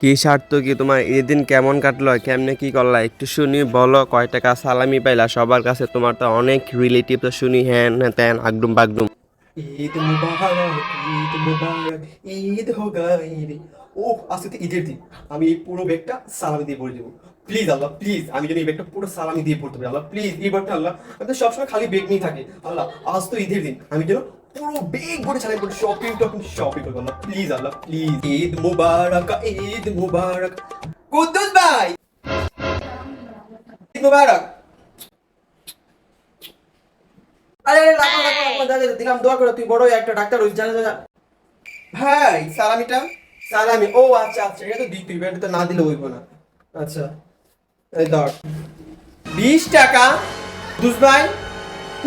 কি স্বার্থ কি তোমার? এদিন কেমন কাটলো? কেমনে কি করলা? একটু শুনি, বলো। কয় টাকা সালামি পাইলা? সবার কাছে তোমার তো অনেক রিলেটিভ তো শুনি হ্যান ত্যান আগডুম, বাগডুম। ঈদ মুবারক ঈদ মুবারক, ঈদ হো গাইরে। ও আজকে তো ঈদের দিন। আমি এই পুরো ব্যাগটা সালামি দিয়ে পড়ে দেবো। প্লিজ আল্লাহ, প্লিজ। আমি যেন এই ব্যাগটা পুরো সালামি দিয়ে পড়তে পারি। আল্লাহ, প্লিজ, এই ব্যাগটা আল্লাহ। আমি তো সবসময় খালি ব্যাগ নিয়ে থাকে। আল্লাহ, আজ তো ঈদের দিন। আমি যেন পুরো ব্যাগ ভরে সালামি পড়ে শপিং টপিং শপিং করব আল্লাহ প্লিজ আল্লাহ প্লিজ ঈদ মুবারক ঈদ মুবারক কুদ্দুস ভাই ঈদ আরে আরে রাখো রাখো রাখো যা, দিলাম দোয়া করে তুই বড় একটা ডাক্তার যা যা, যা ভাই সালামিটা? সালামি ও আচ্ছা আচ্ছা এটা তো দিতে হবে এটা তো না দিলে হইব না। আচ্ছা এই ধর। বিশ টাকা। দুস ভাই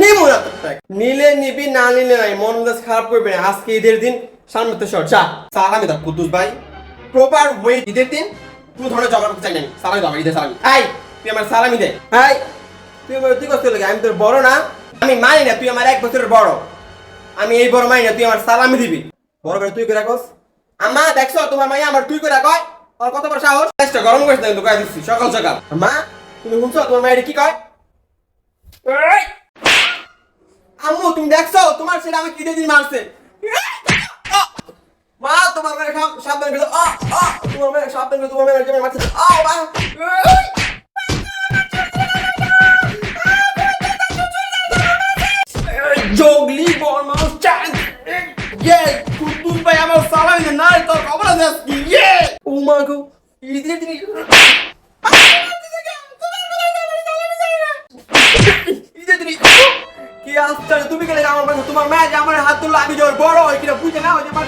নিবো না নিলে নিবি, না নিলে নাই, মন মেজাজ খারাপ করবে না। আজকে ঈদের দিন সামনে তো শর্ট। চা কুদ্দুস ভাই। প্রপার ওয়ে ঈদের দিন ঝগড়া করতে চাই না দাও ঈদের আই তুই আমার সালামি দে। হাই তুই আমার তুই কষ্ট লাগে? আমি তোর বড় না? আমি মানি না, তুই আমার এক বছরের বড়। আমি এই বড় মানি না তুই আমার সালামি দিবি। বড় করে তুই করে রাখস আমা দেখছ? তোমার মাইয়া আমার তুই করে কয়? আর কত বড় সাহস? চেষ্টা গরম করিস না কিন্তু কয়ে দিচ্ছি, সকাল সকাল। মা তুমি শুনছো? তোমার মায়ের কি কয়! আম্মু, তুমি দেখছ তোমার ছেলে আমাকে কি দিন মারছে! মা, তোমার মেয়ে সাব- সাবধান করে। আহ! আহ! তোমার মেয়ে সাবধান করে তোমার মেয়ে মারছে এই! জগলি বর্মাস চান ইয়ে ভাই আমার সালামি না তোর খবর আছে ইয়ে ও মা গো, ঈদের দিন আফটারে তুমি গেলে আমার পাশে তোমার ম্যাচ আমার হাত তুললো আমি যখন বড় হয় কিনা বুঝে না হয়? যে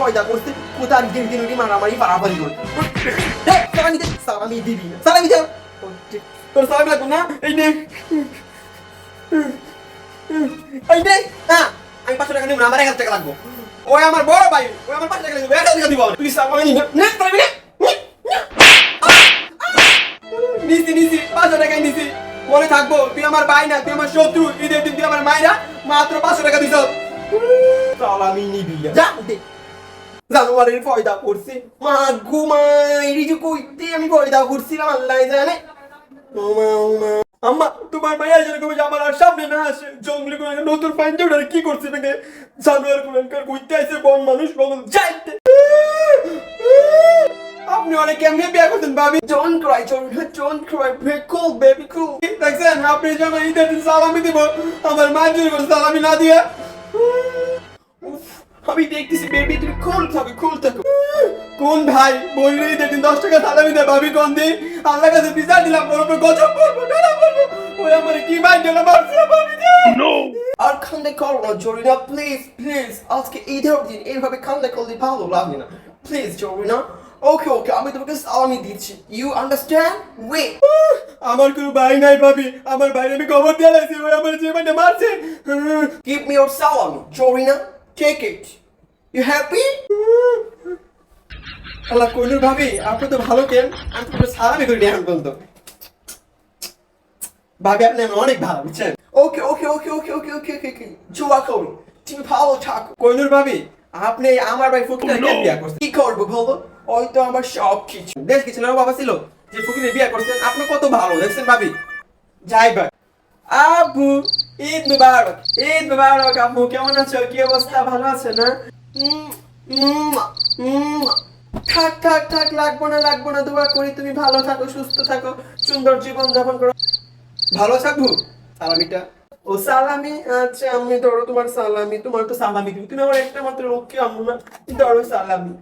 পয়দা করতে দিন দিন উনি মারামারি বাড়াবাড়ি করে। সালামি দিবি না সালামি তোর সালামি লাগবে পাঁচশো টাকা নিব না আমার এক হাজার টাকা লাগবো। ওই আমার বড় ভাই ওই আমার পাঁচশো টাকা লাগবে এক টাকা দিব। সালামি নিবি না সালামি নে নিছি নিছি পাঁচশো টাকায় নিছি। মনে থাকব তুই আমার ভাই না তুই আমার শত্রু ঈদের দিন তুই আমার মায়েরা মাত্র পাঁচশো টাকা দিছ। সালামি নিবি যা জানুয়ারির ফয়দা করছি। মা ঘুমাই রিজু কইতে আমি ফয়দা করছিলাম আল্লাহ জানে। ওমা ওমা আপনি অনেক করতেন জন ক্রাই জন ক্রাই দেখছেন, আপনি যখন সালামি দিব, আমার মা যদি সালামি না দিয়ে। আমি দেখতেছি বেবি তুমি কুল থাকো কুল থাকো। কোন ভাই? বললে ঈদের দিন দশ টাকা সালামি দেয় ভাবি কোন দিন আল্লাহ কাছে বিচার দিলাম বলব গজব পড়ব টানা পড়ব ওই আমার কি মাইন্ড হলো মারছে ভাবি আর খান্দে করো না জরিনা প্লিজ প্লিজ আজকে ঈদের দিন এইভাবে খান্দে করলে ভালো লাগে না। প্লিজ জরিনা ওকে ওকে আমি তোমাকে সালামি দিচ্ছি। ইউ আন্ডারস্ট্যান্ড ওয়ে আমার কোনো ভাই নাই ভাবি। আমার ভাই আমি খবর দিয়ে লাগছি ওই আমার যে মানে মারছে। গিভ মি ইওর সালামি Jorina take it you happy আল্লাহ কইলুর ভাবি আপনি তো ভালো কেন আমি তো সালামি করি এখন পর্যন্ত। ভাবি আপনি আমার অনেক ভালো বুঝছেন? ওকে ওকে ওকে ওকে ওকে ওকে ওকে ওকে জুয়া করো। তুমি ভালো থাকো। কইনুর ভাবি আপনি আমার ভাই ফকির কেন বিয়া করছেন। কি করব বলব ওই তো আমার সব কিছু। বেশ কিছু না বাবা ছিল যে ফকিরে বিয়া করছেন। আপনি কত ভালো দেখছেন ভাবি? যাই ভাই। আবু ঈদ মুবারক। ঈদ মুবারক আব্বু কেমন আছো? কি অবস্থা? ভালো আছে না? উম, উম, উম। থাক থাক থাক, লাগবো না লাগবো না, দোয়া করি, তুমি ভালো থাকো, সুস্থ থাকো, সুন্দর জীবন যাপন করো। ভালো থাকব সালামিটা? ও সালামি আচ্ছা আমি ধরো তোমার সালামি, তোমার তো সালামি দিবি। তুমি আমার একটা মাত্র ওকে আম্মু না? ধরো সালামি।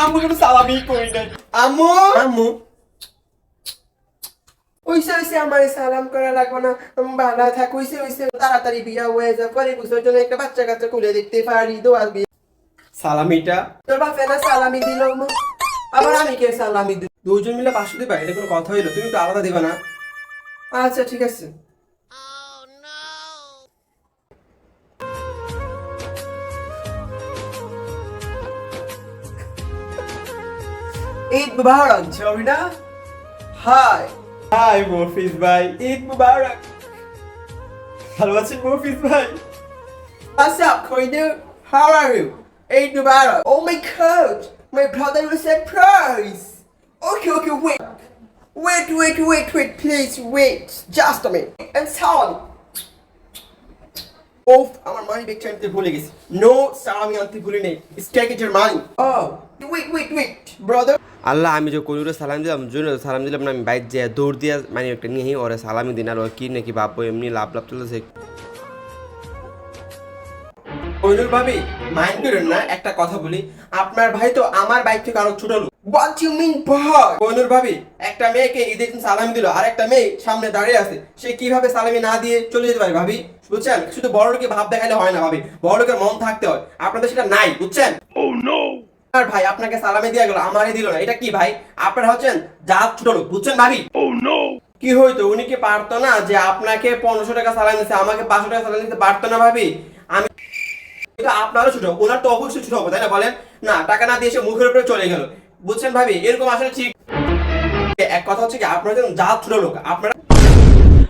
আম্মু কোনো সালামি করি না আম্মু? আম্মু? ওইসে ওইসে আমার সালাম করা লাগবে না। ভালো থাক ওইসে ওইসে তাড়াতাড়ি বিয়া হয়ে যা পরে বুঝতে জন্য একটা বাচ্চা কাচ্চা খুলে দেখতে পারি দোয়া বিয়ে। সালামিটা? তোর বাপে না সালামি দিল? আবার আমি কে সালামি দিই দুজন মিলে পাঁচশো দিবা এটা কোনো কথা হইল তুমি তো আলাদা দিবা না। আচ্ছা ঠিক আছে। ঈদ মুবারক Jorina hi হাই মফিজ ভাই ঈদ মুবারক ভালো আছেন মফিজ ভাই What's up, Koinu? How are you? Eid Mubarak. Oh my god, my brother was surprised. Okay, okay, wait. Wait, wait, wait, wait, please, wait. Just a minute. And sound. Oh, আমার মানি ব্যাগটা আনতে ভুলে গেছি no sir আমি আনতে ভুলি নেই stake it your money O wait wait wait brother আল্লাহ আমি যে কনুরে সালাম দিলাম জুনে সালাম দিলাম না আমি বাইক যে দৌড় দিয়া মানে একটা নিয়ে ওরে সালামি দিন। আর ও কি নাকি বাপ এমনি লাভ লাভ চলেছে কইনুর ভাবি মাইন্ড করেন না একটা কথা বলি। আপনার ভাই তো আমার বাইক থেকে আরও ছোট লোক। হোয়াট ইউ মিন ভাই কইনুর ভাবি একটা মেয়েকে ঈদের দিন সালামি দিল। আর একটা মেয়ে সামনে দাঁড়িয়ে আছে। সে কীভাবে সালামি না দিয়ে চলে যেতে পারে ভাবি? বুঝছেন? শুধু বড় লোকে ভাব দেখালে হয় না ভাবি। বড় লোকের মন থাকতে হয়। আপনাদের সেটা নাই বুঝছেন? আর ভাই আপনাকে সালামি দিয়ে গেল আমারই দিল না। এটা কি ভাই? আপনারা হচ্ছেন জাত ছোট লোক বুঝছেন ভাবি? কি হইতো উনি কি পারতো না যে আপনাকে পনেরোশো টাকা সালামি দিচ্ছে আমাকে পাঁচশো টাকা সালামি দিতে পারতো না ভাবি? আমি কিন্তু আপনারও ছোট ওনার তো অবশ্যই ছোট হবে তাই না বলেন? না টাকা না দিয়ে এসে মুখের উপরে চলে গেল বুঝছেন ভাবি? এরকম আসলে ঠিক এক কথা হচ্ছে কি আপনারা যেমন জাত ছোট লোক আপনারা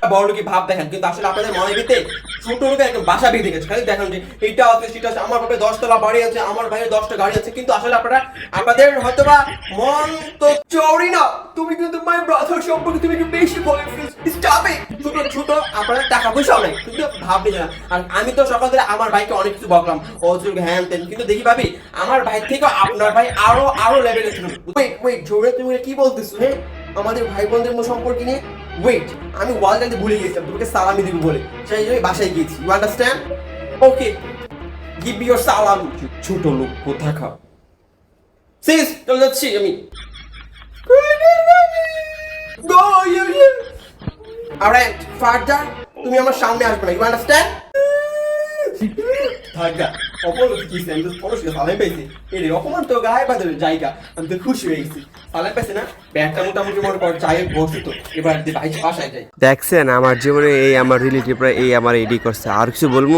ভাব কিন্তু আসলে আপনাদের ভিতরে ছোট লোকের একদম বাসা বেঁধে গেছে। খালি যে এইটা আছে, সেটা আছে, আমার বাপে দশতলা বাড়ি আছে, আমার ভাইয়ের দশটা গাড়ি আছে, কিন্তু আসলে আপনারা আপনাদের হয়তোবা মন তো চৌড়ি না। তুমি কিন্তু মাই ব্রাদার সম্পর্কে তুমি বেশি বলে স্টপ ছোট ছোট টাকা পয়সাও নেই, কিন্তু ভাববে না। আর আমি তো সকাল থেকে আমার ভাইকে অনেক কিছু বকলাম অযুগ হ্যান তেন কিন্তু দেখি ভাবি, আমার ভাই থেকে আপনার ভাই আরও আরও লেভেলে ছিল ওয়েট জোরে তুমি কি বলতেছো হ্যাঁ আমাদের ভাই বোনদের সম্পর্কে নিয়ে। ওয়েট আমি ওয়াল ওয়ালটাতে ভুলে গেছিলাম তোমাকে সালামি দিব বলে। সেই জন্য বাসায় গিয়েছি you understand okay give me your সালাম। ছোট লোক, কোথা খাও? সিস চলে যাচ্ছি আমি। অলরাইট ফার্দার তুমি আমার সামনে আসবে না ইউ আন্ডারস্ট্যান্ড থাকা আমি তো পাইছি। এর, অপমান তো গায়ে জায়গা। আমি তো খুশি হয়ে গেছি। না? ব্যাগটা মোটামুটি মনে কর চায়ে তো। এবার যাই। দেখছেন, আমার জীবনে এই আমার রিলেটিভরা এই আমার এডি করছে। আর কিছু বলব?